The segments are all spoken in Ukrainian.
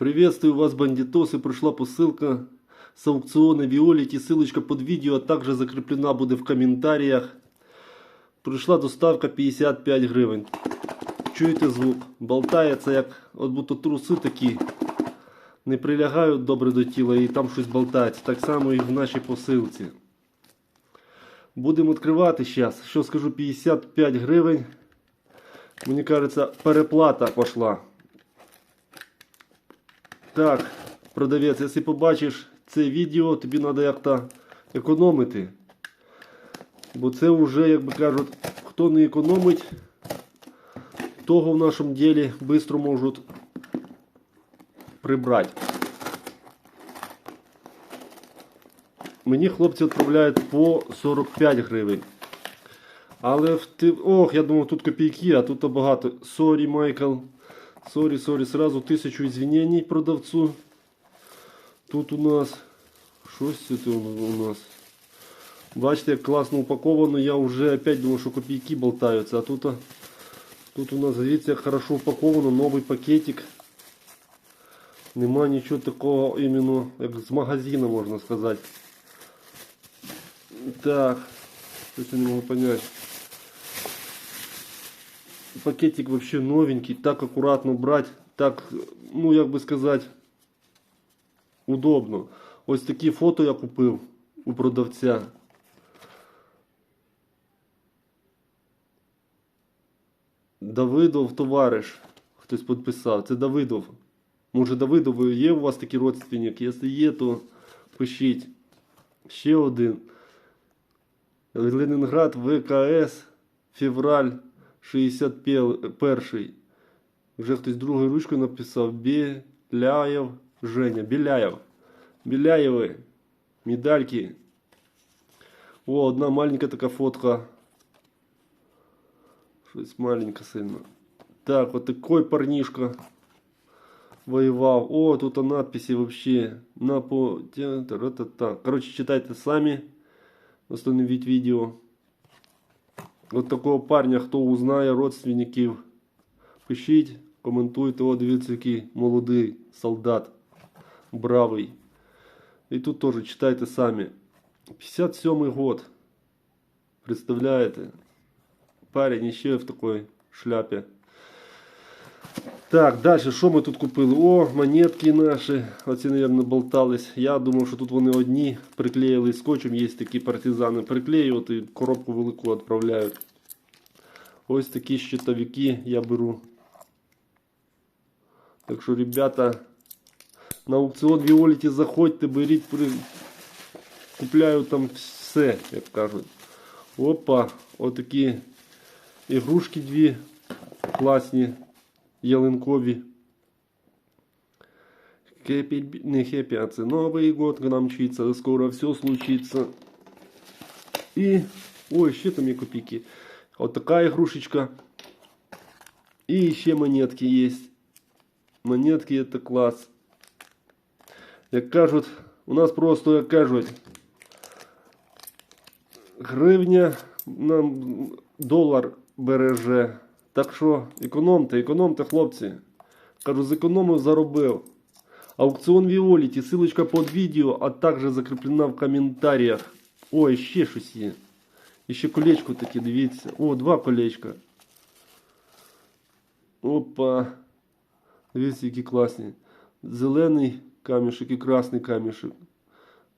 Приветствую вас, бандитосы. Пришла посылка с аукциона Виолити. Ссылочка под видео, а также закреплена буде в комментариях. Прийшла доставка 55 гривень. Чуєте звук? Болтається, як от будто труси такі. Не прилягають добре до тіла і там щось болтається. Так само і в нашій посилці. Будемо відкривати зараз. Що скажу, 55 гривень. Мені кажеться, переплата пішла. Так, продавець, якщо побачиш це відео, тобі треба як-то економити. Бо це вже, як би кажуть, хто не економить, того в нашому ділі швидко можуть прибрати. Мені хлопці відправляють по 45 гривень. Але в ти... Ох, я думав, тут копійки, а тут багато. Сорі, Майкл. Сорі, сорі, сразу тисячу извинений продавцу. Тут у нас. Щось це у нас. Бачите, як класно упаковано. Я вже опять думав, що копійки болтаються. А тут, а, тут у нас, дивіться, як хорошо упаковано, новий пакетик. Нема нічого такого іменно, як з магазину, можна сказати. Так, щось я не можу понять. Пакетик вообще новенький, так аккуратно брать, так, ну як би сказати, удобно. Ось такі фото я купив у продавця. Давидов товариш. Хтось підписав. Це Давидов. Може Давидов є у вас такий родственник? Якщо є, то пишіть. Ще один. Ленінград ВКС. Февраль 61. Вже хтось другою ручкою написав. Біляєв Женя. Біляєв. Біляєви. Медальки. О, одна маленька така фотка. Щось маленьке сильно. Так, вот такой парнишка воевал. О, тут а надписи вообще. На по... тя- та-ра-та-та. Короче, читайте сами. Остановить видео. Вот такого парня, хто узнає родственників, пишіть, коментуйте. О, дивіться, який молодий солдат. Бравий. І тут теж читайте самі. 57 год. Представляєте? Парень ще в такой шляпі. Так, далі, що ми тут купили? О, монетки наші. Оці, мабуть, болтались. Я думав, що тут вони одні приклеїли скотчем, є такі партизани. Приклеюють і коробку велику відправляють. Ось такі щитовики я беру. Так що, ребята, на аукціон Віоліті заходьте, беріть, при... купляю там все, як кажуть. Опа, отакі ігрушки дві класні, ялинкові. Хеппі, не хеппі, а це Новий год к нам мчиться, скоро все случится. І, ой, ще там є копійки. От така ігрушечка. І ще монетки є. Монетки это клас. Як кажуть, у нас просто, як кажуть, гривня нам долар береже. Так що економте, економте, хлопці. Кажу, зекономив, заробив. Аукціон Віоліті, ссылочка под відео, а також закріплена в коментарях. Ой, ще щось є. Ще колечко таке, дивіться. О, два колечка. Опа. Дивіться, які класні. Зелений камішек і красний камішек.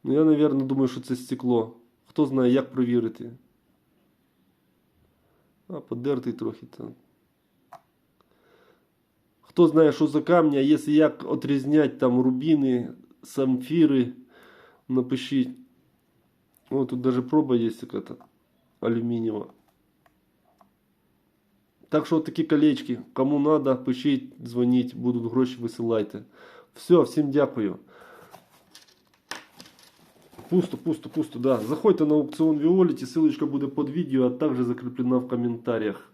Ну, я, мабуть, думаю, що це стекло. Хто знає, як провірити. А, подертий трохи там. Хто знає, що за камні, а якщо як отрізняти там рубіни, самфіри, напишіть. О, тут даже проба є яка-то алюмінієва. Так що такі колечки. Кому надо, пишіть, дзвоніть, будуть гроші висилайте. Все, всім дякую. Пусто, пусто, пусто, да. Заходьте на аукціон Віоліті, ссылочка буде під відео, а також закріплена в коментарях.